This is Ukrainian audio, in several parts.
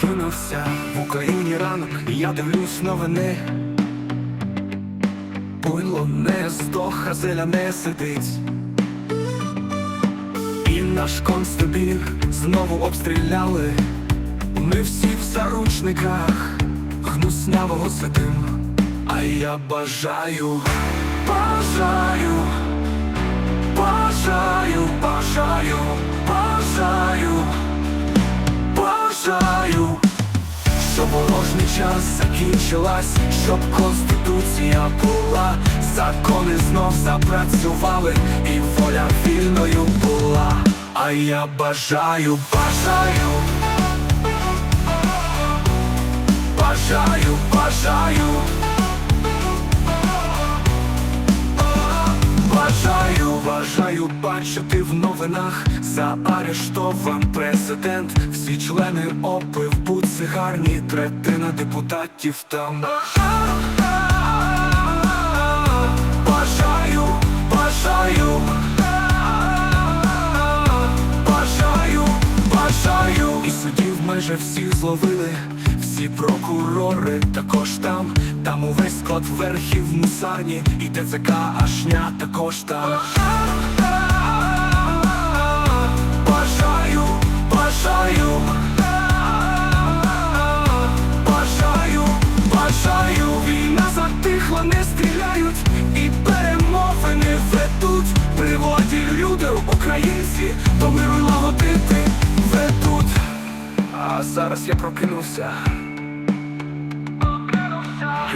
Кинувся в Україні ранок, я дивлюсь новини. Пуйло не здох, а зеля не сидить. І наш Константин знову обстріляли. Ми всі в заручниках гнуснявого сидим, а я бажаю бажаю. Час закінчилась, щоб конституція була, закони знов запрацювали, і воля вільною була. А я бажаю, бажаю. Бажаю, бажаю, бажаю, бажаю бачити в новинах. Заарештован президент. Всі члени ОПИ в буцигарні, третина депутатів там. Бажаю, бажаю, бажаю, бажаю. І судів майже всіх зловили. Всі прокурори також там Там увесь склад верхів мусарні. І ТЦК Ашня також там Бажаю, бажаю. Бажаю, бажаю. Війна затихла, не стріляють. І перемовини ведуть. При владі люди, українці. До миру лагодити ведуть. А зараз я прокинувся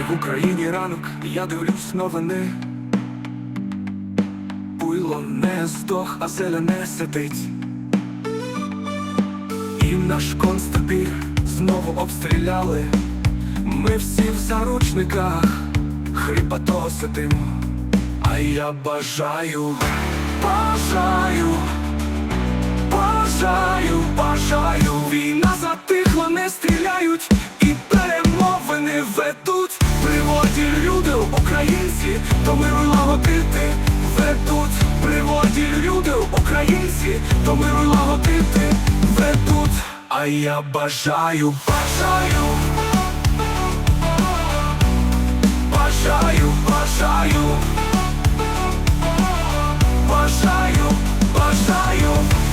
в Україні ранок, я дивлюсь новини Пуйло не здох, а зеля не сидить і наш констабір знову обстріляли. Ми всі в заручниках, хрипато сидим. А я бажаю, до миру лагодити ведуть. При владі люди, українці, до миру лагодити ведуть. А я бажаю, бажаю. Бажаю, бажаю, бажаю, бажаю,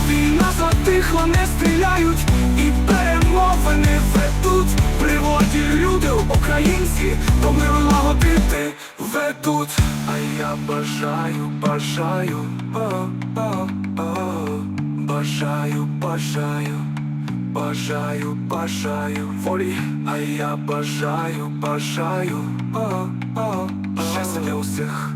війна затихла, не стріляють, і перемовини ведуть. При владі люди, українці, ведуть. А я бажаю, бажаю, о, о, о, бажаю, бажаю. Бажаю, бажаю волі, а я бажаю, бажаю, о, о. щастя для усіх.